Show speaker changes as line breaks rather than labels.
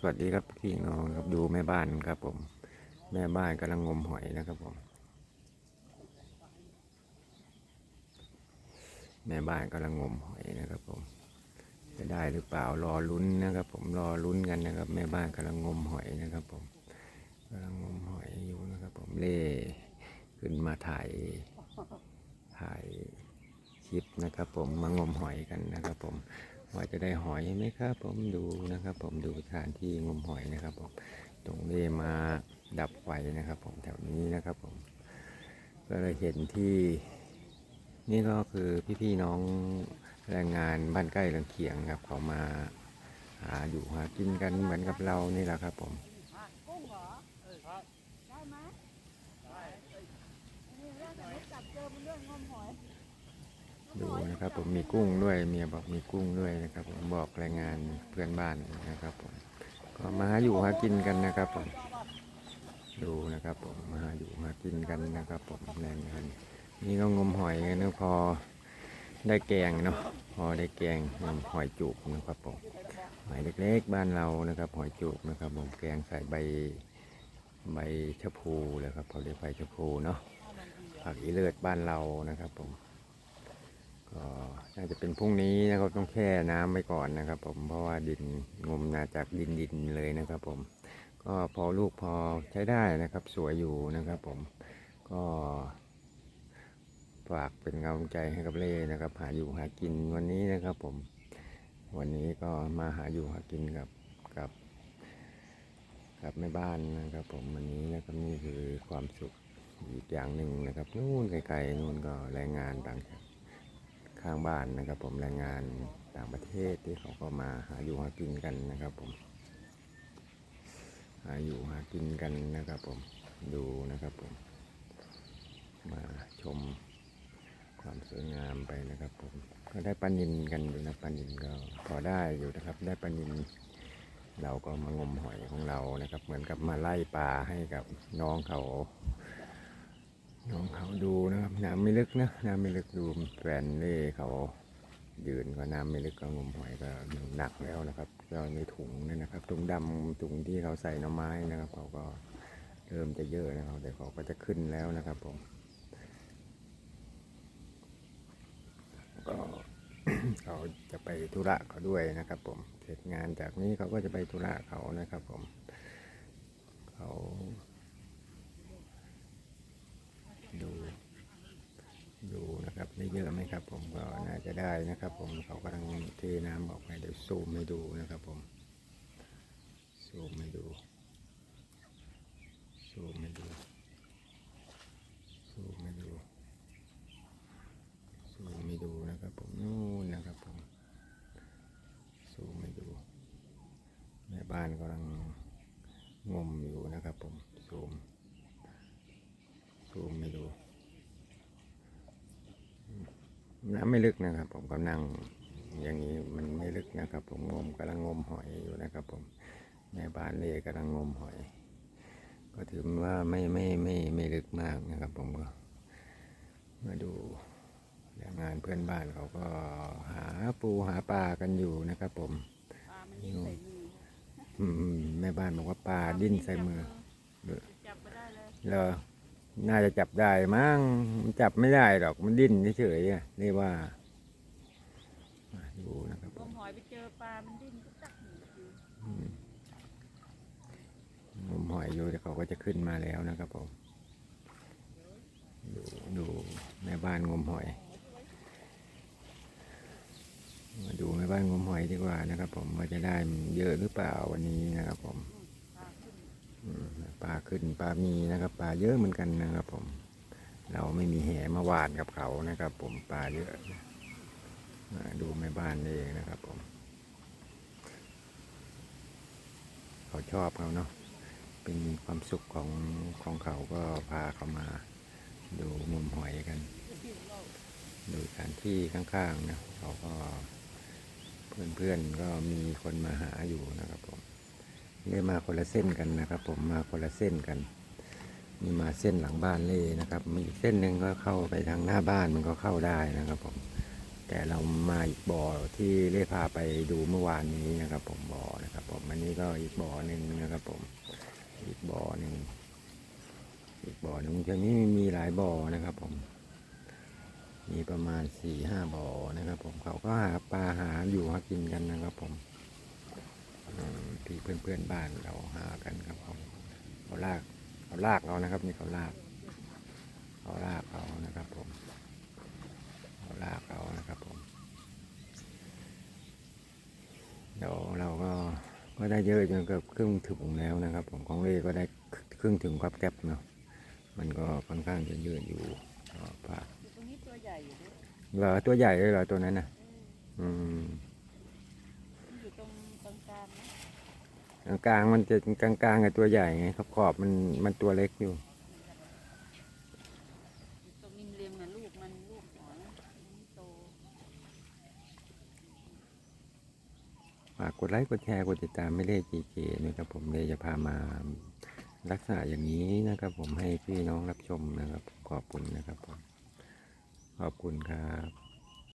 สวัสดีครับพี่น้องครับดูแม่บ้านครับผม แม่บ้านกำลังงมหอยนะครับผม แม่บ้านกำลังงมหอยนะครับผม จะได้หรือเปล่ารอลุ้นนะครับ ผมรอลุ้นกันนะครับ แม่บ้านกำลังงมหอยนะครับ ผมกำลังงมหอยอยู่นะครับ ผมเล่ขึ้นมาถ่ายถ่ายคลิปนะครับ ผมมางมหอยกันนะครับ ผม ว่าจะได้หอยไหมครับ ผมดูนะครับ ผมดูสถานที่งมหอยนะครับผมตรงนี้มาดับไฟนะครับ ผมแถวนี้นะครับผมก็เลยเห็นที่ นี่ก็คือพี่ๆน้องแรงงานบ้านใกล้เรือนเคียงครับเขามาหาอยู่หากินกันเหมือนกับเรานี่แหละครับ ผม
กุ้งเหรอได้ไม่จับเจอเป็นเรื่องงมหอย
ดูนะครับผมมีกุ้งด้วยเมียบอกมีกุ้งด้วยนะครับผมบอกแรงงานเพื่อนบ้านนะครับผมก็มาหาอยู่หากินกันนะครับผมดูนะครับผมมาหาอยู่หากินกันนะครับผมแรงงานนี่ก็งมหอยกันนะพอได้แกงเนาะพอได้แกงงมหอยจูบนะครับผมหอยเล็กๆบ้านเรานะครับ หอยจูบนะครับผมแกงใส่ใบใบชะพูเลยครับเขาเรียกใบชะพูเนาะผักอีเลือดบ้านเรานะครับผม ก็น่าจะเป็นพรุ่งนี้นะครับต้องแช่น้ำไว้ก่อนนะครับ ผมเพราะว่าดินงมมาจากดินดินเลยนะครับ ผม ก็พอลูกพอใช้ได้นะครับ สวยอยู่นะครับ ผมก็ฝากเป็นกำลังใจให้กับเล่นะครับ หาอยู่หากินวันนี้นะครับ ผม วันนี้ก็มาหาอยู่หากินกับกับกับแม่บ้านนะครับ ผมวันนี้นะครับนี่คือความสุขอีกอย่างหนึ่งนะครับนู่นไกลๆนู่นก็แรงงานต่างชาติ ข้างบ้านนะครับ ผมแรงงานต่างประเทศที่เขาก็มาหาอยู่หากินกันนะครับ ผม หาอยู่หากินกันนะครับ ผมดูนะครับ ผม มาชมความสวยงามไปนะครับ ผมก็ได้ปลานินกันอยู่นะปลานินก็พอได้อยู่นะครับ ได้ปลานินเราก็มางมหอยของเรานะครับ เหมือนกับมาไล่ปลาให้กับน้องเขา น้องเขาดูนะครับน้ำไม่ลึกนะน้ำไม่ลึกดูแฟนเล่เขายืนก็น้ำไม่ลึกก็งมหอยก็หนักแล้วนะครับก็ในถุงนี่นะครับถุงดำถุงที่เขาใส่หน่อไม้นะครับ เขาก็เริ่มจะเยอะนะครับแต่เขาก็จะขึ้นแล้วนะครับผมก็เขาจะไปธุระเขาด้วยนะครับ ผมเสร็จงานจากนี้เขาก็จะไปธุระเขานะครับ ผมเขา ดูดู นะครับได้เยอไหมครับ ผมก็น่าจะได้นะครับ ผมเขากำลังเทน้ำออกไปเดี๋ยวซูมให้ดูนะครับ ผมซูมให้ดูซูมให้ดูซูมให้ดูซูมให้ดูนะครับ ผมนู่นนะครับผมซูมให้ดูแม่บ้านกำลังงมอยู่นะครับ ผมซูมซูมให้ดู น้ำไม่ลึกนะครับ ผมก็นั่งอย่างนี้มันไม่ลึกนะครับ ผมงมกำลังงมหอยอยู่นะครับ ผมแม่บ้านเล่กำลังงมหอย ก็ถือว่าไม่ไม่ไม่ไม่ลึกมากนะครับ ผมก็มาดูแรงงานเพื่อนบ้านเขาก็หาปูหาปลากันอยู่นะครับ ผม
ปลามันดิ้นใส่มือ
อืมแม่บ้านบอกว่าปลาดิ้นใส่มือ
จับไม่ได้เลย
แล้ว น่าจะจับได้มั้งมันจับไม่ได้หรอกมันดิ้นเฉยๆอะเรียกว่ามาดูนะครับผ
ง
ม
มหอยไปเจอปลา มันดิ้นก็จักหนีอยู่
อืมงมหอยอยู่แต่เขาก็จะขึ้นมาแล้วนะครับผมดูดูแม่บ้านงมหอย มาดูแม่บ้านงมหอยดีกว่านะครับ ผมว่าจะได้เยอะหรือเปล่าวันนี้นะครับผม
ปลาขึ้น
อืม ปลาขึ้นปลามีนะครับ ปลาเยอะเหมือนกันนะครับผม เราไม่มีแหมาหวานกับเขานะครับ ผมปลาเยอะดูแม่บ้านเองนะครับผม เขาชอบเขาเนาะเป็นความสุขของของเขาก็พาเขามา ดูมุมหอยกัน ดูสถานที่ข้างๆนะเขาก็เพื่อนๆก็มีคนมาหาอยู่นะครับผม เล่มาคนละเส้นกันนะครับ ผมมาคนละเส้นกันมีมาเส้นหลังบ้านเล่นะครับ มีเส้นหนึ่งก็เข้าไปทางหน้าบ้านมันก็เข้าได้นะครับ ผม แต่เรามาอีกบ่อที่ได้พาไปดูเมื่อวานนี้นะครับ ผมบ่อนะครับ ผมอันนี้ก็อีกบ่อหนึ่งนะครับ ผม อีกบ่อหนึ่งอีกบ่อหนึ่งทีนี้มีหลายบ่อนะครับ ผม มีประมาณสี่ห้าบ่อนะครับ ผมเขาก็หาปลาหาอยู่หากินกันนะครับ ผม ที่เพื่อนเพื่อนๆบ้านเราหากันครับผมเขาลากเขาลากเรานะครับ นี่เขาลากเขาลากเขานะครับผมเขาลากเขานะครับผมเดี๋ยวเราก็ก็ได้เยอะจนเกือบครึ่งถึงแล้วนะครับ ผมของเล่ก็ได้ครึ่งถึงครับแก๊บเนาะมันก็ค่อนข้างจะเยอะอยู่ก็ฝาก
อยู่ตรงนี้ตัวใหญ่อยู่ด้วย
เหรอตัวใหญ่เลยเหรอตัวนั้นน่ะอืม
มันอยู่ตรงกลางกลางๆนะ
กลางมันจะกลางๆกับตัวใหญ่ไงขอบขอบมันมันตัวเล็กอยู่
ตรงริมเรียงน่ะลูกมันลูกหอนโต
ฝากกดไลค์กดแชร์กดติดตามไม่เล่จีเจนะครับผมเลยจะพามาลักษณะอย่างนี้นะครับ ผมให้พี่น้องรับชมนะครับ ขอบคุณนะครับผมขอบคุณครับ